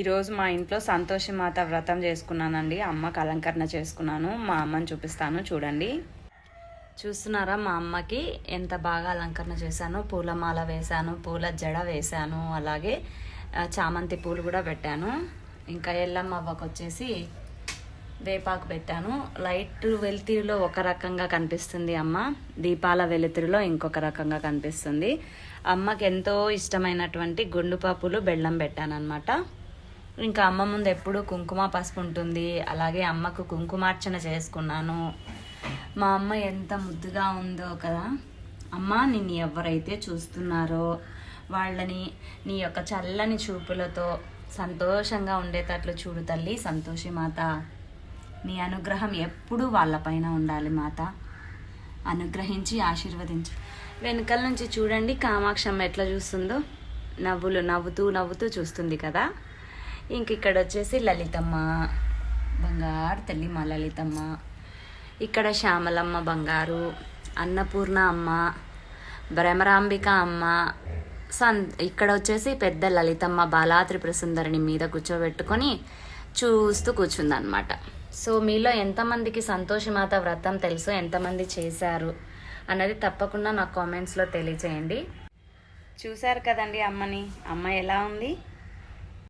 ఈరోజు మా ఇంట్లో సంతోషి మాత వ్రతం చేసుకున్నానండి. అమ్మకు అలంకరణ చేసుకున్నాను. మా అమ్మని చూపిస్తాను. చూడండి. చూస్తున్నారా మా అమ్మకి ఎంత బాగా అలంకరణ చేశాను? పూలమాల వేశాను పూల జడ వేశాను అలాగే చామంతి పూలు కూడా పెట్టాను. ఇంకా ఎల్లమ్మ అవ్వకు వచ్చేసి వేపాకు పెట్టాను. లైట్ వెలుతురులో ఒక రకంగా కనిపిస్తుంది అమ్మ. దీపాల వెలుతురులో ఇంకొక రకంగా కనిపిస్తుంది. అమ్మకి ఎంతో ఇష్టమైనటువంటి గుండు పప్పులు బెల్లం పెట్టాను అనమాట ఇంకా అమ్మ ముందు ఎప్పుడు కుంకుమ పసుపు ఉంటుంది. అలాగే అమ్మకు కుంకుమార్చన చేసుకున్నాను. మా అమ్మ ఎంత ముద్దుగా ఉందో కదా. అమ్మ నిన్ను ఎవరైతే చూస్తున్నారో వాళ్ళని నీ యొక్క చల్లని చూపులతో సంతోషంగా ఉండేటట్లు చూడు తల్లి. సంతోషి మాత. నీ అనుగ్రహం ఎప్పుడూ వాళ్ళపైన ఉండాలి మాత. అనుగ్రహించి ఆశీర్వదించు. వెనకల నుంచి చూడండి కామాక్షమ్మ ఎట్లా చూస్తుందో. నవ్వులు నవ్వుతూ నవ్వుతూ చూస్తుంది కదా. ఇంక ఇక్కడ వచ్చేసి లలితమ్మ బంగారు తల్లి మా లలితమ్మ. ఇక్కడ శ్యామలమ్మ బంగారు అన్నపూర్ణ అమ్మ భ్రమరాంబిక అమ్మ. సన్ ఇక్కడ వచ్చేసి పెద్ద లలితమ్మ బాలాత్రిపుర సుందరిని మీద కూర్చోబెట్టుకొని చూస్తూ కూర్చుందనమాట సో మీలో ఎంతమందికి సంతోషమాత వ్రతం తెలుసు ఎంతమంది చేశారు అన్నది తప్పకుండా నాకు కామెంట్స్లో తెలియచేయండి. చూశారు కదండి అమ్మని? అమ్మ ఎలా ఉంది?